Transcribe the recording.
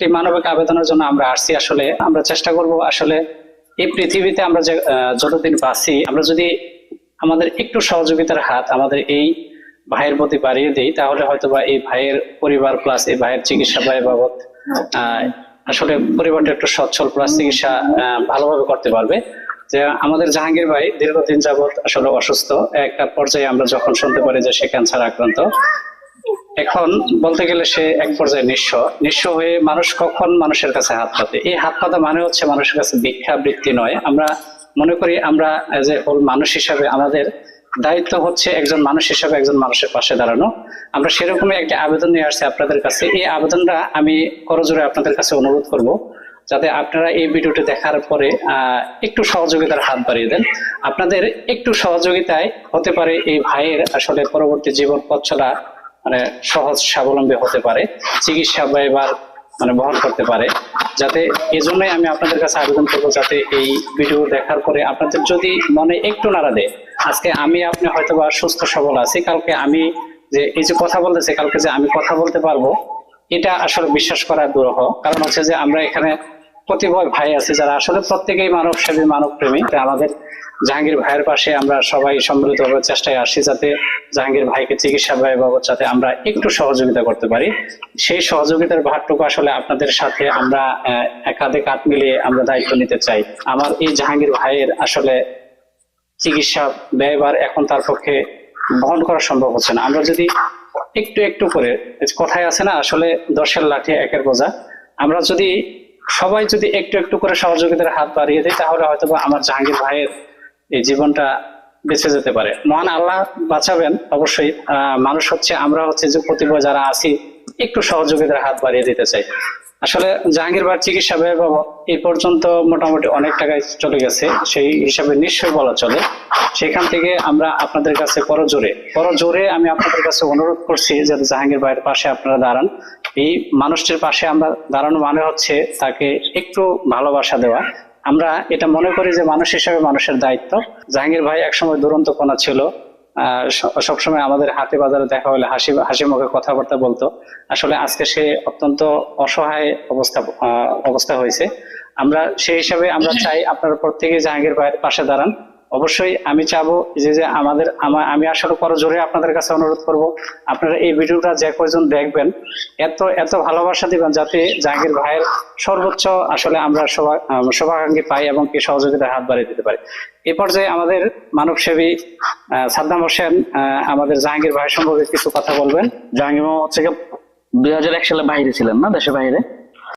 একটি মানবিক আবেদনের জন্য আমরা আসছি। আসলে আমরা চেষ্টা করব আসলে এই পৃথিবীতে আমরা যে যতদিন বাঁচি, আমরা যদি আমাদের একটু সহযোগিতার হাত আমাদের এই ভাইয়ের প্রতি বাড়িয়ে দিই, তাহলে হয়তো বা এই ভাইয়ের পরিবার প্লাস এই ভাইয়ের চিকিৎসা ব্যয় বাবদ আসলে পরিবারটা একটু সচ্ছল প্লাস চিকিৎসা ভালোভাবে করতে পারবে। যে আমাদের জাহাঙ্গীর ভাই দীর্ঘদিন যাবত আসলে অসুস্থ। একটা পর্যায়ে আমরা যখন শুনতে পারি যে সে ক্যান্সার আক্রান্ত এখন বলতে গেলে সে এক পর্যায়ে নিঃস্ব। নিঃস্ব হয়ে মানুষ কখন মানুষের কাছে হাত পাতে এই হাত পাতা মানে হচ্ছে মানুষের কাছে ভিক্ষা, বৃত্তি নয়। আমরা মনে করি আমরা যে হোল মানুষ হিসাবে আমাদের দায়িত্ব হচ্ছে একজন মানুষ হিসাবে একজন মানুষের পাশে দাঁড়ানো। আমরা সেরকমই একটা আবেদন নিয়ে আসছি আপনাদের কাছে। এই আবেদনটা আমি করজোরে আপনাদের কাছে অনুরোধ করব যাতে আপনারা এই ভিডিওটি দেখার পরে একটু সহযোগিতার হাত বাড়িয়ে দেন। আপনাদের একটু সহযোগিতায় হতে পারে এই ভাইয়ের আসলে পরবর্তী জীবন পথ চলা মানে সহজ স্বাবলম্বী হতে পারে, চিকিৎসা ব্যয়বার মানে বহন করতে পারে। যাতে এই জন্যই আমি আপনাদের কাছে আবেদন করব, যাতে এই ভিডিও দেখার পরে আপনাদের যদি মনে একটু নাড়া দেয়, আজকে আমি আপনি হয়তো বা সুস্থ সবল আছি, কালকে আমি যে এই যে কথা বলতেছি, কালকে যে আমি কথা বলতে পারব, এটা আসলে বিশ্বাস করা দুরূহ। কারণ হচ্ছে যে আমরা এখানে প্রতিভয় ভাই আছে যারা আসলে প্রত্যেকেই মানব সেবী মানব প্রেমী। আমাদের জাহাঙ্গীর ভাইয়ের পাশে আমরা সবাই সম্মিলিতভাবে চেষ্টায় আসি যাতে জাহাঙ্গীর ভাইকে চিকিৎসা ব্যয় বাবদ যাতে আমরা একটু সহযোগিতা করতে পারি। সেই সহযোগিতার ভারটুকু আসলে আপনাদের সাথে আমরা আহ, একাধিক কাঁধ মিলিয়ে আমরা দায়িত্ব নিতে চাই। আমার এই জাহাঙ্গীর ভাইয়ের আসলে চিকিৎসা ব্যয়বার এখন তার পক্ষে বহন করা সম্ভব হচ্ছে না। আমরা যদি একটু একটু করে কথায় আছে না আসলে দশের লাঠি একের বোঝা। আমরা যদি সবাই যদি একটু একটু করে সহযোগিতার হাত বাড়িয়ে দেয়, তাহলে হয়তো আমার জাহাঙ্গীর ভাইয়ের এই জীবনটা বেঁচে যেতে পারে। মহান আল্লাহ বাঁচাবেন, অবশ্যই। মানুষ হচ্ছে, আমরা হচ্ছে যে প্রতিভা যারা আছি, একটু সহযোগিতার হাত বাড়িয়ে দিতে চাই। আসলে জাহাঙ্গীর ভাইয়ের চিকিৎসা ব্যয় বাবদ এই পর্যন্ত মোটামুটি অনেক টাকায় চলে গেছে, সেই হিসাবে নিশ্চয়ই বলা চলে। সেখান থেকে আমরা আপনাদের কাছে করজোরে করজোরে আমি আপনাদের কাছে অনুরোধ করছি যাতে জাহাঙ্গীর ভাইয়ের পাশে আপনারা দাঁড়ান। এই মানুষটির পাশে আমরা দাঁড়ানো মানে হচ্ছে তাকে একটু ভালোবাসা দেওয়া। আমরা এটা মনে করি যে মানুষ হিসাবে মানুষের দায়িত্ব। জাহাঙ্গীর ভাই একসময় দুরন্ত কোনা ছিল। সবসময় আমাদের হাতে বাজারে দেখা হলে হাসি হাসি মুখে কথাবার্তা বলতো। আসলে আজকে সে অত্যন্ত অসহায় অবস্থা আহ, অবস্থা হয়েছে। আমরা সেই হিসাবে আমরা চাই আপনারা প্রত্যেকে জাহাঙ্গীর ভাইয়ের পাশে দাঁড়ান। অবশ্যই আমি চাবো যে যে আমাদের, আমি আসলে করো জোরে আপনাদের কাছে অনুরোধ করব। আপনারা এই ভিডিওটা যে কয়জন দেখবেন, এত এত ভালোবাসা দিবেন যাতে জাহাঙ্গীর ভাইয়ের সর্বোচ্চ আসলে আমরা শুভাকাঙ্ক্ষী পাই এবং কি সহযোগিতার হাত বাড়িয়ে দিতে পারি। এ পর্যায়ে আমাদের মানবসেবী সাদ্দাম হোসেন আমাদের জাহাঙ্গীর ভাই সম্পর্কে কিছু কথা বলবেন। জাহাঙ্গীর হচ্ছে দুই হাজার এক সালে বাইরে ছিলেন না দেশের বাইরে?